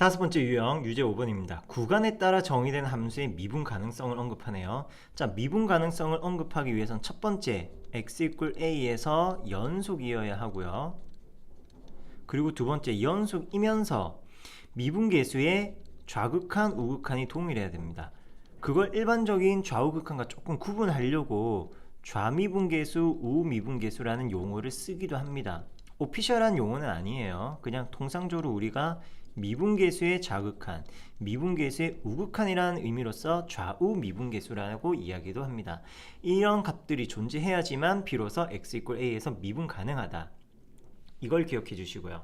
다섯 번째 유형 유제 5번입니다. 구간에 따라 정의된 함수의 미분 가능성을 언급하네요. 자, 미분 가능성을 언급하기 위해선 첫 번째 x a에서 연속이어야 하고요. 그리고 두 번째 연속이면서 미분 계수의 좌극한 우극한이 동일해야 됩니다. 그걸 일반적인 좌우극한과 조금 구분하려고 좌미분계수, 우미분계수라는 용어를 쓰기도 합니다. 오피셜한 용어는 아니에요. 그냥 통상적으로 우리가 미분계수의 좌극한, 미분계수의 우극한이라는 의미로서 좌우 미분계수라고 이야기도 합니다. 이런 값들이 존재해야지만 비로소 x a에서 미분 가능하다. 이걸 기억해 주시고요.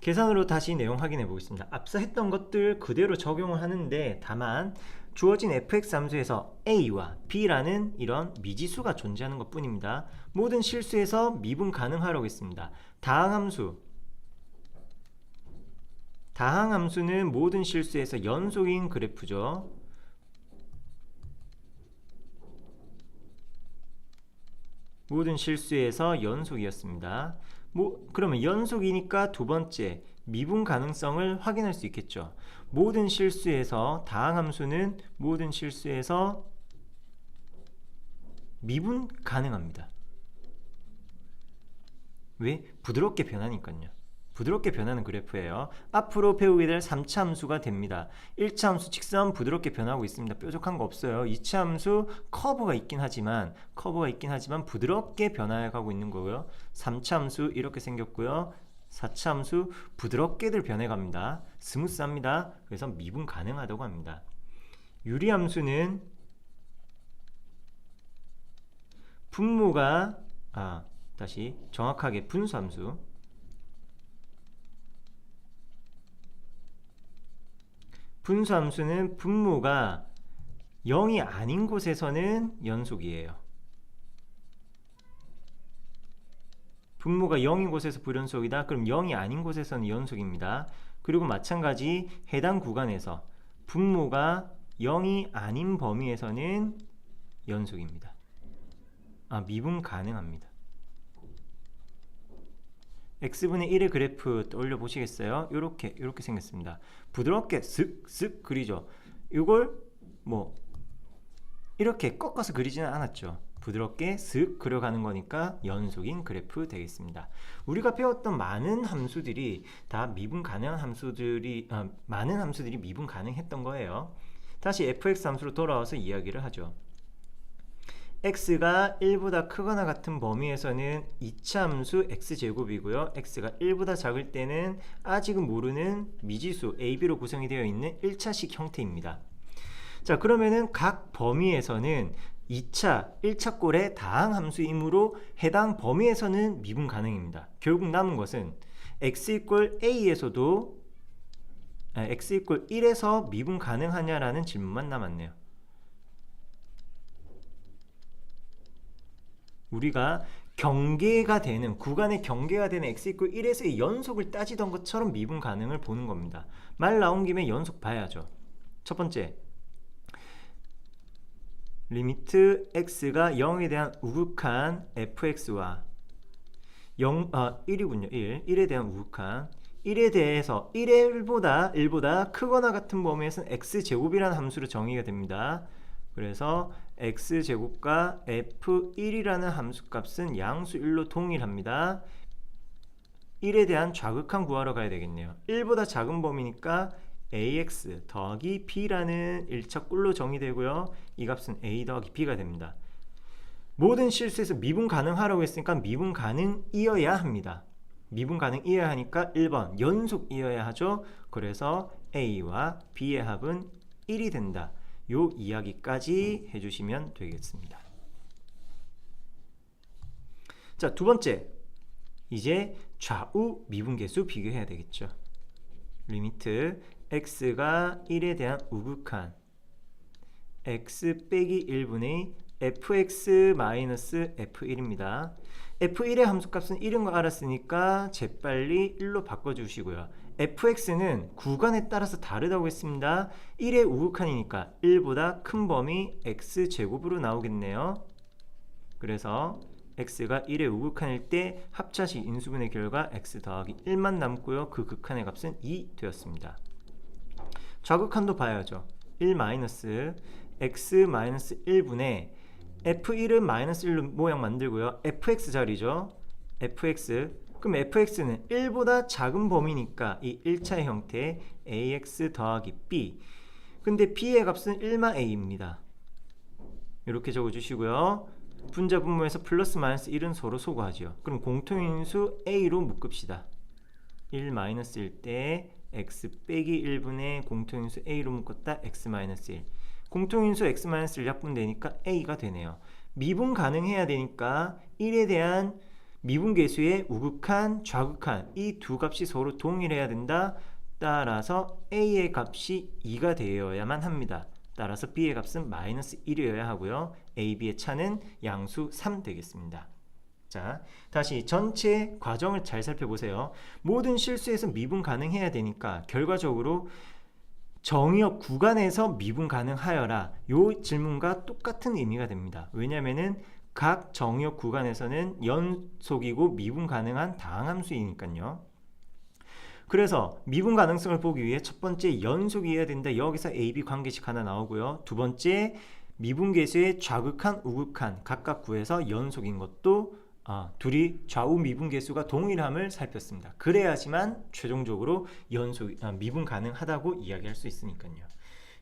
계산으로 다시 내용 확인해 보겠습니다. 앞서 했던 것들 그대로 적용을 하는데 다만 주어진 fx 함수에서 a와 b라는 이런 미지수가 존재하는 것 뿐입니다. 모든 실수에서 미분 가능하라고 했습니다. 다항함수 다항 함수는 모든 실수에서 연속인 그래프죠. 모든 실수에서 연속이었습니다. 뭐 그러면 연속이니까 두 번째 미분 가능성을 확인할 수 있겠죠. 모든 실수에서 다항 함수는 모든 실수에서 미분 가능합니다. 왜? 부드럽게 변하니까요. 부드럽게 변하는 그래프예요. 앞으로 배우게 될 3차 함수가 됩니다. 1차 함수 직선 부드럽게 변하고 있습니다. 뾰족한 거 없어요. 2차 함수 커브가 있긴 하지만 커브가 있긴 하지만 부드럽게 변해가고 있는 거고요. 3차 함수 이렇게 생겼고요. 4차 함수 부드럽게들 변해갑니다. 스무스합니다. 그래서 미분 가능하다고 합니다. 유리 함수는 분모가 아 다시 정확하게 분수 함수 분수함수는 분모가 0이 아닌 곳에서는 연속이에요. 분모가 0인 곳에서 불연속이다. 그럼 0이 아닌 곳에서는 연속입니다. 그리고 마찬가지 해당 구간에서 분모가 0이 아닌 범위에서는 연속입니다. 아, 미분 가능합니다. X분의 1의 그래프 떠올려 보시겠어요? 이렇게 이렇게 생겼습니다. 부드럽게 쓱쓱 그리죠. 이걸 뭐 이렇게 꺾어서 그리지는 않았죠. 부드럽게 쓱 그려가는 거니까 연속인 그래프 되겠습니다. 우리가 배웠던 많은 함수들이 다 미분 가능한 함수들이 아, 많은 함수들이 미분 가능했던 거예요. 다시 fx 함수로 돌아와서 이야기를 하죠. X가 1보다 크거나 같은 범위에서는 2차 함수 x제곱이고요. x가 1보다 작을 때는 아직은 모르는 미지수 ab로 구성이 되어 있는 1차식 형태입니다. 자 그러면은 각 범위에서는 2차, 1차 꼴의 다항 함수이므로 해당 범위에서는 미분 가능입니다. 결국 남은 것은 x 이퀄 a에서도 아, x 이퀄 1에서 미분 가능하냐라는 질문만 남았네요. 우리가 경계가 되는 구간의 경계가 되는 x 이퀄 1에서의 연속을 따지던 것처럼 미분 가능을 보는 겁니다. 말 나온 김에 연속 봐야죠. 첫 번째 리미트 x가 0에 대한 우극한 fx와 0, 아, 1이군요. 1. 1에 대한 우극한 1에 대해서 1보다 1보다 크거나 같은 범위에서는 x제곱이라는 함수로 정의가 됩니다. 그래서 x제곱과 f1이라는 함수값은 양수 1로 동일합니다. 1에 대한 좌극한 구하러 가야 되겠네요. 1보다 작은 범위니까 ax 더하기 b라는 1차 꼴로 정의되고요. 이 값은 a 더하기 b가 됩니다. 모든 실수에서 미분 가능하라고 했으니까 미분 가능이어야 합니다. 미분 가능이어야 하니까 1번 연속이어야 하죠. 그래서 a와 b의 합은 1이 된다. 요 이야기까지 해주시면 되겠습니다. 자, 두 번째. 이제 좌우 미분계수 비교해야 되겠죠. 리미트 x가 1에 대한 우극한 x 빼기 1분의 fx 마이너스 f1입니다. f1의 함수값은 1인 거 알았으니까 재빨리 1로 바꿔주시고요. Fx는 구간에 따라서 다르다고 했습니다. 1의 우극한이니까 1보다 큰 범위 x제곱으로 나오겠네요. 그래서 x가 1의 우극한일 때 합차식 인수분의 결과 x 더하기 1만 남고요. 그 극한의 값은 2 되었습니다. 좌극한도 봐야죠. 1 마이너스 x 마이너스 1분의 f1은 마이너스 1로 모양 만들고요. fx 자리죠. fx 그럼 fx는 1보다 작은 범위니까 이 1차의 형태 ax 더하기 b 근데 b의 값은 1마 a입니다. 이렇게 적어주시고요. 분자 분모에서 플러스 마이너스 1은 서로 소거하죠. 그럼 공통인수 a로 묶읍시다. 1 마이너스일 때 x 빼기 1분의 공통인수 a로 묶었다 x 마이너스 1 공통인수 x 마이너스 1 약분되니까 a가 되네요. 미분 가능해야 되니까 1에 대한 미분계수의 우극한, 좌극한 이 두 값이 서로 동일해야 된다. 따라서 a의 값이 2가 되어야만 합니다. 따라서 b의 값은 마이너스 1이어야 하고요. a, b의 차는 양수 3 되겠습니다. 자, 다시 전체 과정을 잘 살펴보세요. 모든 실수에서 미분 가능해야 되니까 결과적으로 정의역 구간에서 미분 가능하여라. 요 질문과 똑같은 의미가 됩니다. 왜냐면은 각 정의역 구간에서는 연속이고 미분 가능한 다항함수이니까요. 그래서 미분 가능성을 보기 위해 첫 번째 연속이어야 된다. 여기서 A, B 관계식 하나 나오고요. 두 번째 미분 계수의 좌극한, 우극한 각각 구해서 연속인 것도 아, 둘이 좌우 미분 계수가 동일함을 살폈습니다. 그래야지만 최종적으로 연속 아, 미분 가능하다고 이야기할 수 있으니까요.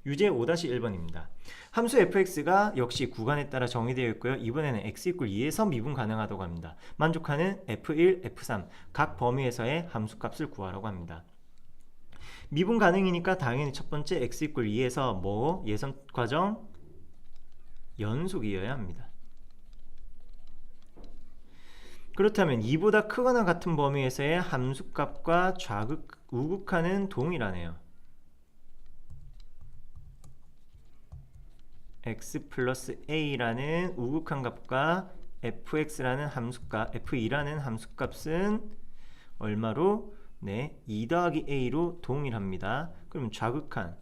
유제 5-1번입니다. 함수 fx가 역시 구간에 따라 정의되어 있고요. 이번에는 x 2에서 미분 가능하다고 합니다. 만족하는 f1, f3 각 범위에서의 함수값을 구하라고 합니다. 미분 가능이니까 당연히 첫 번째 x 2에서 뭐 예선 과정 연속이어야 합니다. 그렇다면 2보다 크거나 같은 범위에서의 함수값과 좌극, 우극하는 동일하네요. X 플러스 a라는 우극한 값과 fx라는 함수값, f2라는 함수값은 얼마로? 네, 2 더하기 a로 동일합니다. 그럼 좌극한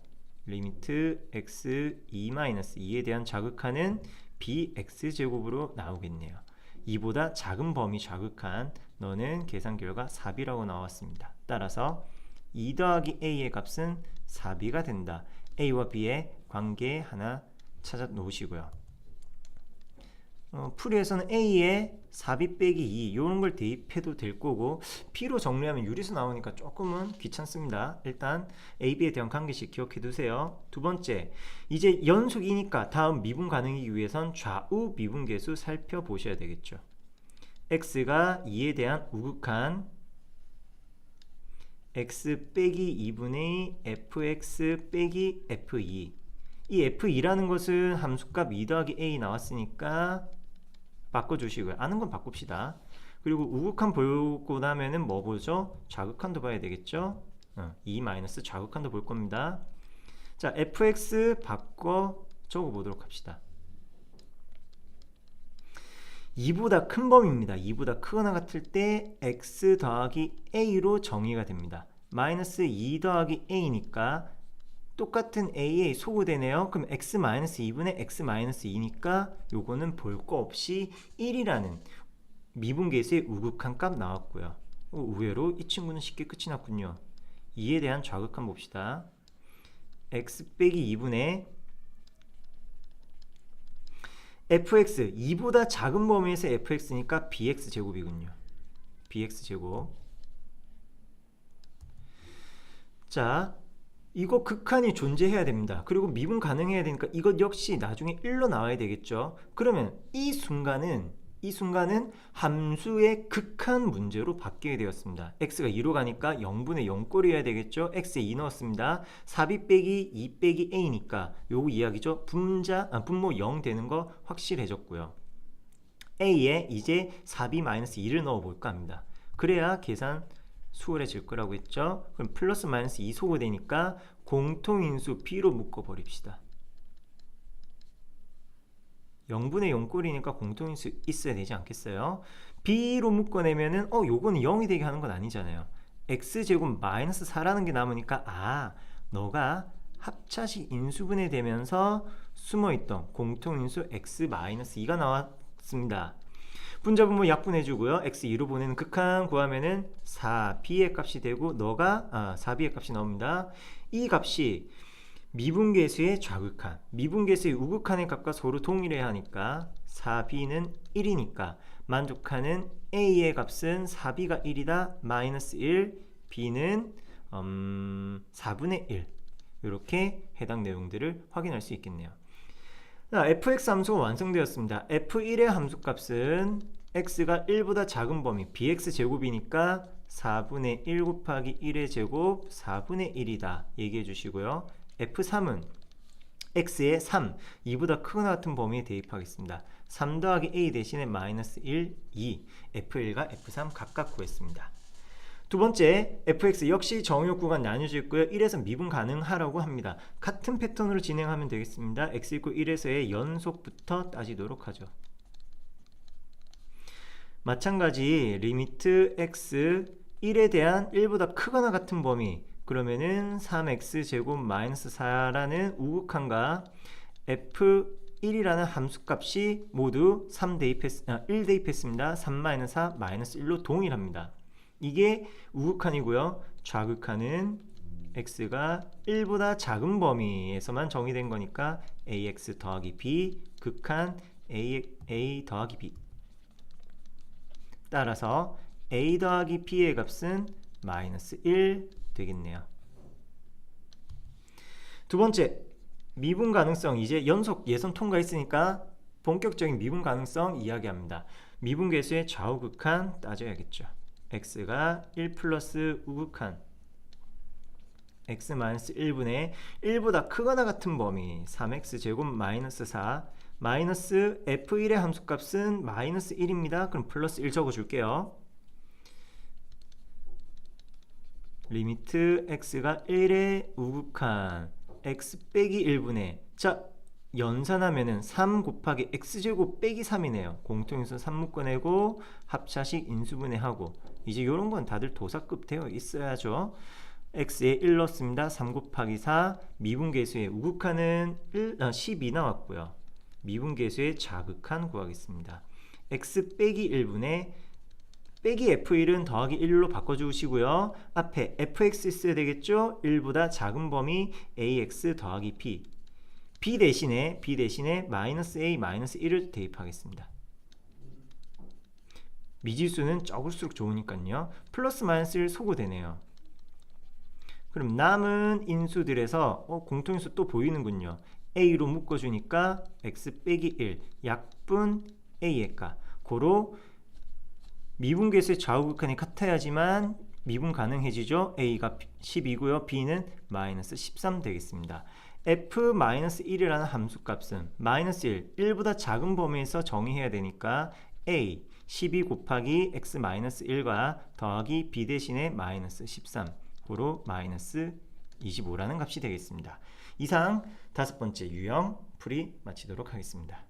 리미트 x 2-2에 대한 좌극한은 bx제곱으로 나오겠네요. 2보다 작은 범위 좌극한 너는 계산 결과 4b라고 나왔습니다. 따라서 2 더하기 a의 값은 4b가 된다. a와 b의 관계 하나 찾아 놓으시고요. 어, 풀이에서는 A에 4B 빼기 2 이런 걸 대입해도 될 거고 B로 정리하면 유리수 나오니까 조금은 귀찮습니다. 일단 A, B에 대한 관계식 기억해 두세요. 두 번째, 이제 연속이니까 다음 미분 가능이기 위해선 좌우 미분계수 살펴보셔야 되겠죠. X가 2에 대한 우극한 X 빼기 2분의 fx 빼기 f2 이 f2라는 것은 함수값 2 더하기 a 나왔으니까 바꿔주시고요. 아는 건 바꿉시다. 그리고 우극한 보고 나면은 뭐 보죠? 좌극한도 봐야 되겠죠? 어, 2 마이너스 좌극한도 볼 겁니다. 자, fx 바꿔 적어보도록 합시다. 2보다 큰 범위입니다. 2보다 크거나 같을 때 x 더하기 a로 정의가 됩니다. 마이너스 2 더하기 a니까 똑같은 a에 소구되네요. 그럼 x-2분의 x-2니까 요거는 볼 거 없이 1이라는 미분계수의 우극한 값 나왔고요. 어, 의외로 이 친구는 쉽게 끝이 났군요. 2에 대한 좌극한 봅시다. x 빼기 2분의 fx 2보다 작은 범위에서 fx니까 bx 제곱이군요. bx 제곱. 자, 이거 극한이 존재해야 됩니다. 그리고 미분 가능해야 되니까 이것 역시 나중에 1로 나와야 되겠죠. 그러면 이 순간은 이 순간은 함수의 극한 문제로 바뀌게 되었습니다. x가 2로 가니까 0분의 0꼴이어야 되겠죠. x에 2 넣었습니다. 4b 빼기 2 빼기 a니까 요 이야기죠. 분자, 아, 분모 0 되는 거 확실해졌고요. a에 이제 4b-2를 넣어볼까 합니다. 그래야 계산 수월해질 거라고 했죠. 그럼 플러스 마이너스 2 소거되니까 공통인수 b로 묶어버립시다. 0분의 0꼴이니까 공통인수 있어야 되지 않겠어요? b로 묶어내면은 어 요거는 0이 되게 하는 건 아니잖아요. x제곱 마이너스 4라는 게 남으니까 아 너가 합차식 인수분해 되면서 숨어있던 공통인수 x 마이너스 2가 나왔습니다. 분자분모 약분해주고요. x 2로 보내는 극한 구하면은 4b의 값이 되고 너가 아, 4b의 값이 나옵니다. 이 값이 미분계수의 좌극한, 미분계수의 우극한의 값과 서로 동일해야 하니까 4b는 1이니까 만족하는 a의 값은 4b가 1이다 마이너스 1, b는 음, 4분의 1 이렇게 해당 내용들을 확인할 수 있겠네요. 자, fx 함수가 완성되었습니다. f1의 함수값은 x가 1보다 작은 범위 bx 제곱이니까 4분의 1 곱하기 1의 제곱 4분의 1이다 얘기해 주시고요. f3은 x의 3, 2보다 크거나 같은 범위에 대입하겠습니다. 3 더하기 a 대신에 마이너스 1, 2 f1과 f3 각각 구했습니다. 두 번째, fx 역시 정의역 구간 나뉘어져 있고요. 1에서 미분 가능하라고 합니다. 같은 패턴으로 진행하면 되겠습니다. x 1에서의 연속부터 따지도록 하죠. 마찬가지 리미트 x 1에 대한 1보다 크거나 같은 범위 그러면은 3x 제곱 마이너스 4라는 우극한과 f1이라는 함수값이 모두 3 대입했, 아, 1 대입했습니다. 3 마이너스 4 마이너스 1로 동일합니다. 이게 우극한이고요. 좌극한은 x가 1보다 작은 범위에서만 정의된 거니까 ax 더하기 b 극한 a, a 더하기 b 따라서 a 더하기 b의 값은 마이너스 1 되겠네요. 두 번째, 미분 가능성 이제 연속 예선 통과했으니까 본격적인 미분 가능성 이야기합니다. 미분 계수의 좌우 극한 따져야겠죠. X가 1 플러스 우극한 x 마이너스 1분의 1보다 크거나 같은 범위 3x 제곱 마이너스 4 마이너스 f1의 함수값은 마이너스 1입니다. 그럼 플러스 1 적어줄게요. 리미트 x가 1의 우극한 x 빼기 1분의 자 연산하면은 3 곱하기 x제곱 빼기 3이네요. 공통인수 3 묶어내고 합차식 인수분해 하고 이제 이런 건 다들 도사급 되어 있어야죠. x에 1 넣습니다. 3 곱하기 4 미분계수의 우극한은 1, 아, 12 나왔고요. 미분계수의 자극한 구하겠습니다. x 빼기 1분의 빼기 f1은 더하기 1로 바꿔주시고요. 앞에 fx 있어야 되겠죠? 1보다 작은 범위 ax 더하기 b b 대신에 b 대신에 마이너스 a 마이너스 1을 대입하겠습니다. 미지수는 적을수록 좋으니까요. 플러스 마이너스 1 소거되네요. 그럼 남은 인수들에서 어, 공통인수 또 보이는군요. a로 묶어주니까 x 빼기 1 약분 a의 값 고로 미분계수의 좌우극한이 같아야지만 미분 가능해지죠. a가 10이고요. b는 마이너스 13 되겠습니다. F-1이라는 함수 값은 마이너스 1, 1보다 작은 범위에서 정의해야 되니까 a 12 곱하기 x-1과 더하기 b 대신에 마이너스 13으로 마이너스 25라는 값이 되겠습니다. 이상 다섯 번째 유형 풀이 마치도록 하겠습니다.